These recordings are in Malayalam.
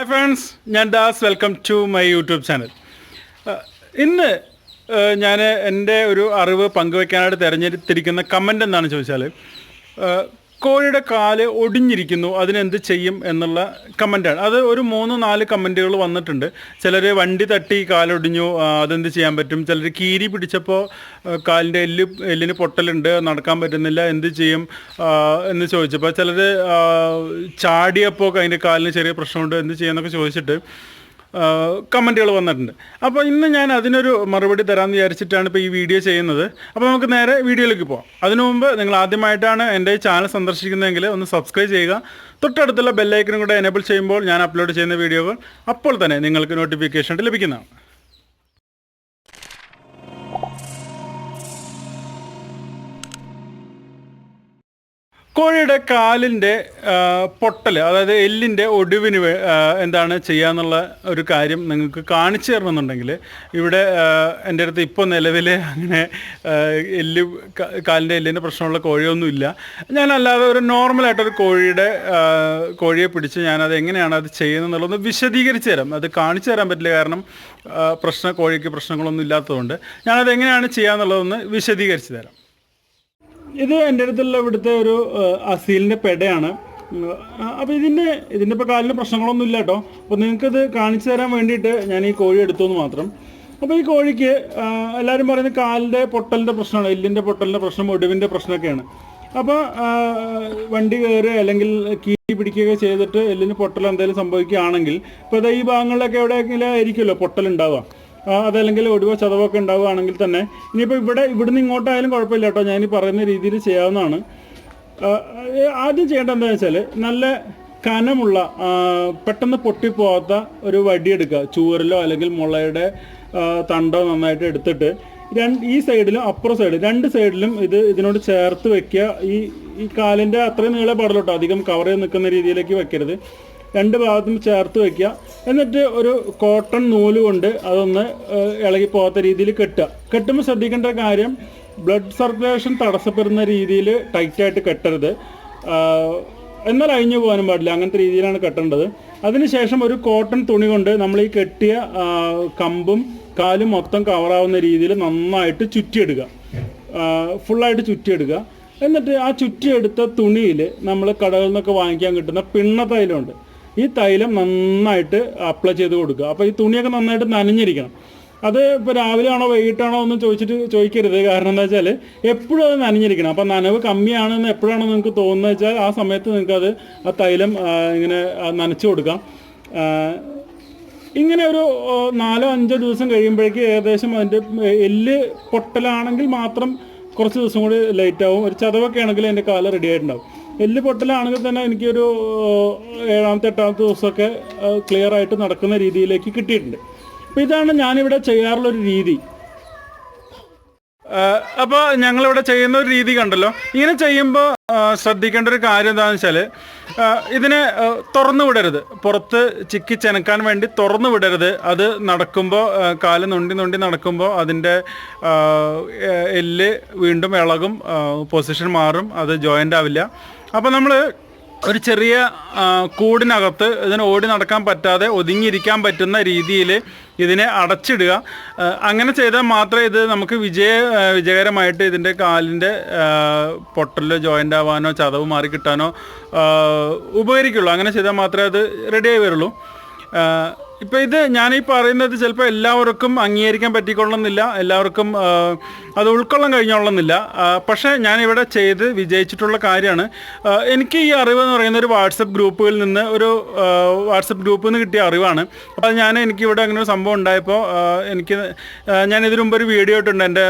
ഹായ് ഫ്രണ്ട്സ് ഞാൻ Das. Welcome to my YouTube channel ഇന്ന് ഞാൻ എന്റെ ഒരു അറിവ് പങ്കുവെക്കാനായിട്ട് തിരഞ്ഞെടുത്തിരിക്കുന്ന കമന്റ് എന്താണെന്ന് ചോദിച്ചാൽ ഏഹ്, കോഴിയുടെ കാൽ ഒടിഞ്ഞിരിക്കുന്നു അതിനെന്ത് ചെയ്യും എന്നുള്ള കമന്റാണ് അത് ഒരു മൂന്ന് നാല് കമന്റുകൾ വന്നിട്ടുണ്ട്. ചിലർ വണ്ടി തട്ടി കാലൊടിഞ്ഞു അതെന്ത് ചെയ്യാൻ പറ്റും? ചിലർ കീരി പിടിച്ചപ്പോൾ കാലിന്റെ എല്ല് എല്ലിന് പൊട്ടലുണ്ട് നടക്കാൻ പറ്റുന്നില്ല എന്ത് ചെയ്യും എന്ന് ചോദിച്ചപ്പോൾ ചിലർ ചാടിയപ്പോൾ അതിന്റെ കാലിന് ചെറിയ പ്രശ്നമുണ്ട് എന്ത് ചെയ്യുമെന്നൊക്കെ ചോദിച്ചിട്ട് കമന്റുകൾ വന്നിട്ടുണ്ട്. അപ്പോൾ ഇന്ന് ഞാൻ അതിനൊരു മറുപടി തരാമെന്ന് വിചാരിച്ചിട്ടാണ് ഇപ്പോൾ ഈ വീഡിയോ ചെയ്യുന്നത്. അപ്പോൾ നമുക്ക് നേരെ വീഡിയോയിലേക്ക് പോകാം അതിനു മുമ്പ് നിങ്ങൾ ആദ്യമായിട്ടാണ് എന്റെ ചാനൽ സന്ദർശിക്കുന്നതെങ്കിൽ ഒന്ന് സബ്സ്ക്രൈബ് ചെയ്യുക. തൊട്ടടുത്തുള്ള ബെല്ലൈക്കനും കൂടെ എനേബിൾ ചെയ്യുമ്പോൾ ഞാൻ അപ്ലോഡ് ചെയ്യുന്ന വീഡിയോകൾ അപ്പോൾ തന്നെ നിങ്ങൾക്ക് നോട്ടിഫിക്കേഷൻ ലഭിക്കുന്നതാണ്. കോഴിയുടെ കാലിന്റെ പൊട്ടൽ അതായത് എല്ലിന്റെ ഒടിവിന് എന്താണ് ചെയ്യാന്നുള്ള ഒരു കാര്യം നിങ്ങൾക്ക് കാണിച്ചു തരണമെന്നുണ്ടെങ്കിൽ ഇവിടെ എന്റെ അടുത്ത് ഇപ്പോൾ നിലവിൽ അങ്ങനെ എല്ല് കാലിന്റെ എല്ലിന്റെ പ്രശ്നമുള്ള കോഴിയൊന്നുമില്ല ഞാനല്ലാതെ ഒരു നോർമലായിട്ടൊരു കോഴിയുടെ കോഴിയെ പിടിച്ച് ഞാനത് എങ്ങനെയാണ് അത് ചെയ്യുന്നതെന്നുള്ളത് വിശദീകരിച്ച് തരാം. അത് കാണിച്ചു തരാൻ പറ്റില്ല കാരണം പ്രശ്ന കോഴിക്ക് പ്രശ്നങ്ങളൊന്നും ഇല്ലാത്തതുകൊണ്ട്. ഞാനത് എങ്ങനെയാണ് ചെയ്യാന്നുള്ളതൊന്ന് വിശദീകരിച്ച് തരാം. ഇത് എന്റെ അടുത്തുള്ള ഇവിടുത്തെ ഒരു അസീലിന്റെ പെടയാണ്. അപ്പോൾ ഇതിന്റെ ഇതിന്റെ ഇപ്പോൾ കാലിന് പ്രശ്നങ്ങളൊന്നും ഇല്ല കേട്ടോ അപ്പോൾ നിങ്ങൾക്കിത് കാണിച്ചു തരാൻ വേണ്ടിയിട്ട് ഞാൻ ഈ കോഴി എടുത്തു എന്ന് മാത്രം. അപ്പോൾ ഈ കോഴിക്ക് എല്ലാവരും പറയുന്നത് കാലിന്റെ പൊട്ടലിന്റെ പ്രശ്നമാണ് എല്ലിന്റെ പൊട്ടലിന്റെ പ്രശ്നം ഒടിവിന്റെ പ്രശ്നമൊക്കെയാണ്. അപ്പോൾ വണ്ടി കയറി അല്ലെങ്കിൽ കീ പിടിക്കുകയൊക്കെ ചെയ്തിട്ട് എല്ലിന് പൊട്ടൽ എന്തെങ്കിലും സംഭവിക്കുകയാണെങ്കിൽ ഇപ്പോൾ ഈ ഭാഗങ്ങളിലൊക്കെ എവിടെയെങ്കിലും ആയിരിക്കുമല്ലോ പൊട്ടലുണ്ടാവുക അതല്ലെങ്കിൽ ഒടിവോ ചതവോ ഒക്കെ ഉണ്ടാവുകയാണെങ്കിൽ തന്നെ. ഇനിയിപ്പോൾ ഇവിടെ ഇവിടുന്ന് ഇങ്ങോട്ടായാലും കുഴപ്പമില്ല കേട്ടോ. ഞാൻ ഈ പറയുന്ന രീതിയിൽ ചെയ്യാവുന്നതാണ്. ആദ്യം ചെയ്യേണ്ടത് എന്താണെന്ന് വെച്ചാൽ നല്ല കനമുള്ള പെട്ടെന്ന് പൊട്ടിപ്പോകാത്ത ഒരു വടിയെടുക്കുക ചൂരലോ അല്ലെങ്കിൽ മുളയുടെ തണ്ടോ നന്നായിട്ട് എടുത്തിട്ട് രണ്ട് ഈ സൈഡിലും അപ്പുറം സൈഡ് രണ്ട് സൈഡിലും ഇത് ഇതിനോട് ചേർത്ത് വെക്കുക. ഈ ഈ കാലിന്റെ അത്രയും നീളെ പാടുള്ളൂ അധികം കവർ ചെയ്ത് നിൽക്കുന്ന രീതിയിലേക്ക് വെക്കരുത്. രണ്ട് ഭാഗത്തും ചേർത്ത് വെക്കുക. എന്നിട്ട് ഒരു കോട്ടൺ നൂൽ കൊണ്ട് അതൊന്ന് ഇളകി പോകാത്ത രീതിയിൽ കെട്ടുക. കെട്ടുമ്പോൾ ശ്രദ്ധിക്കേണ്ട കാര്യം ബ്ലഡ് സർക്കുലേഷൻ തടസ്സപ്പെടുന്ന രീതിയിൽ ടൈറ്റായിട്ട് കെട്ടരുത്. എന്നാൽ അഴിഞ്ഞു പോകാനും പാടില്ല. അങ്ങനത്തെ രീതിയിലാണ് കെട്ടേണ്ടത്. അതിനുശേഷം ഒരു കോട്ടൺ തുണി കൊണ്ട് നമ്മൾ ഈ കെട്ടിയ കമ്പും കാലും മൊത്തം കവറാവുന്ന രീതിയിൽ നന്നായിട്ട് ചുറ്റിയെടുക്കുക. ഫുള്ളായിട്ട് ചുറ്റിയെടുക്കുക. എന്നിട്ട് ആ ചുറ്റിയെടുത്ത തുണിയിൽ നമ്മൾ കടകളിൽ നിന്നൊക്കെ വാങ്ങിക്കാൻ കിട്ടുന്ന പിണ്ണ തൈലമുണ്ട്. ഈ തൈലം നന്നായിട്ട് അപ്ലൈ ചെയ്ത് കൊടുക്കുക. അപ്പോൾ ഈ തുണിയൊക്കെ നന്നായിട്ട് നനഞ്ഞിരിക്കണം. അത് ഇപ്പോൾ രാവിലെ ആണോ വൈകിട്ടാണോ എന്ന് ചോദിച്ചിട്ട് ചോദിക്കരുത്. കാരണം എന്താ വെച്ചാൽ എപ്പോഴും അത് നനഞ്ഞിരിക്കണം. അപ്പോൾ നനവ് കമ്മിയാണെന്ന് എപ്പോഴാണോ നിങ്ങൾക്ക് തോന്നുന്നത് വെച്ചാൽ ആ സമയത്ത് നിങ്ങൾക്കത് ആ തൈലം ഇങ്ങനെ നനച്ചു കൊടുക്കാം. ഇങ്ങനെ ഒരു നാലോ അഞ്ചോ ദിവസം കഴിയുമ്പോഴേക്ക് ഏകദേശം അതിന്റെ എല്ല് പൊട്ടലാണെങ്കിൽ മാത്രം കുറച്ച് ദിവസം കൂടി ലേറ്റ് ആവും. ഒരു ചതവൊക്കെ ആണെങ്കിൽ എന്റെ കാല റെഡി ആയിട്ടുണ്ടാവും. എല്ല് പൊട്ടലാണെങ്കിൽ തന്നെ എനിക്കൊരു ഏഴാമത്തെ എട്ടാമത്തെ ദിവസമൊക്കെ ക്ലിയർ ആയിട്ട് നടക്കുന്ന രീതിയിലേക്ക് കിട്ടിയിട്ടുണ്ട്. അപ്പോൾ ഇതാണ് ഞാനിവിടെ ചെയ്യാറുള്ള ഒരു രീതി. അപ്പോൾ ഞങ്ങളിവിടെ ചെയ്യുന്ന ഒരു രീതി കണ്ടല്ലോ. ഇങ്ങനെ ചെയ്യുമ്പോൾ ശ്രദ്ധിക്കേണ്ട ഒരു കാര്യം എന്താണെന്ന് വെച്ചാൽ ഇതിനെ തുറന്നു വിടരുത്. പുറത്ത് ചിക്കി ചെനക്കാൻ വേണ്ടി തുറന്നു വിടരുത്. അത് നടക്കുമ്പോൾ കാൽ നൊണ്ടി നൊണ്ടി നടക്കുമ്പോൾ അതിന്റെ എല്ല് വീണ്ടും ഇളകും പൊസിഷൻ മാറും അത് ജോയിന്റ് ആവില്ല. അപ്പോൾ നമ്മൾ ഒരു ചെറിയ കൂടിനകത്ത് ഇതിന് ഓടി നടക്കാൻ പറ്റാതെ ഒതുങ്ങിയിരിക്കാൻ പറ്റുന്ന രീതിയിൽ ഇതിനെ അടച്ചിടുക. അങ്ങനെ ചെയ്താൽ മാത്രമേ ഇത് നമുക്ക് വിജയ വിജയകരമായിട്ട് ഇതിന്റെ കാലിന്റെ പൊട്ടലോ ജോയിന്റ് ആവാനോ ചതവ് മാറി കിട്ടാനോ ഉപകരിക്കുള്ളൂ. അങ്ങനെ ചെയ്താൽ മാത്രമേ അത് റെഡിയായി വരുള്ളൂ. ഇപ്പോൾ ഇത് ഞാൻ ഈ പറയുന്നത് ചിലപ്പോൾ എല്ലാവർക്കും അംഗീകരിക്കാൻ പറ്റിക്കൊള്ളുന്നില്ല. എല്ലാവർക്കും അത് ഉൾക്കൊള്ളാൻ കഴിഞ്ഞോളന്നില്ല. പക്ഷേ ഞാനിവിടെ ചെയ്ത് വിജയിച്ചിട്ടുള്ള കാര്യമാണ്. എനിക്ക് ഈ അറിവ് എന്ന് പറയുന്ന ഒരു വാട്സപ്പ് ഗ്രൂപ്പുകളിൽ നിന്ന് ഒരു വാട്സപ്പ് ഗ്രൂപ്പിൽ നിന്ന് കിട്ടിയ അറിവാണ്. അപ്പോൾ ഞാൻ എനിക്ക് ഇവിടെ അങ്ങനെ ഒരു സംഭവം ഉണ്ടായപ്പോൾ എനിക്ക് ഞാൻ ഇതിനു മുമ്പ് ഒരു വീഡിയോ ഇട്ടുണ്ട് എന്റെ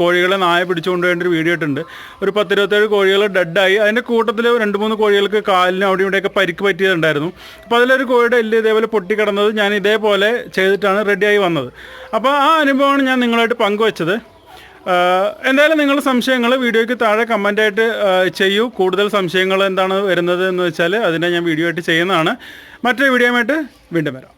കോഴികളെ നായ പിടിച്ചുകൊണ്ട് വേണ്ട ഒരു വീഡിയോ ഇട്ടുണ്ട് ഒരു പത്തിരുപത്തേഴ് കോഴികൾ ഡെഡായി. അതിന്റെ കൂട്ടത്തിൽ രണ്ട് മൂന്ന് കോഴികൾക്ക് കാലിന് അവിടെ ഇവിടെയൊക്കെ പരിക്ക് പറ്റിയതുണ്ടായിരുന്നു അപ്പോൾ അതിലൊരു കോഴിയുടെ എല്ല് ഇതേപോലെ പൊട്ടിക്കിടന്നത് ഞാൻ ഇതേപോലെ ചെയ്തിട്ടാണ് റെഡിയായി വന്നത്. അപ്പോൾ ആ അനുഭവമാണ് ഞാൻ നിങ്ങളായിട്ട് പങ്കുവച്ചത്. എന്തായാലും നിങ്ങൾ സംശയങ്ങൾ വീഡിയോയ്ക്ക് താഴെ കമന്റായിട്ട് ചെയ്യൂ. കൂടുതൽ സംശയങ്ങൾ എന്താണ് വരുന്നത് എന്ന് വെച്ചാൽ അതിനെ ഞാൻ വീഡിയോ ആയിട്ട് ചെയ്യുന്നതാണ്. മറ്റൊരു വീഡിയോ ആയിട്ട് വീണ്ടും വരാം.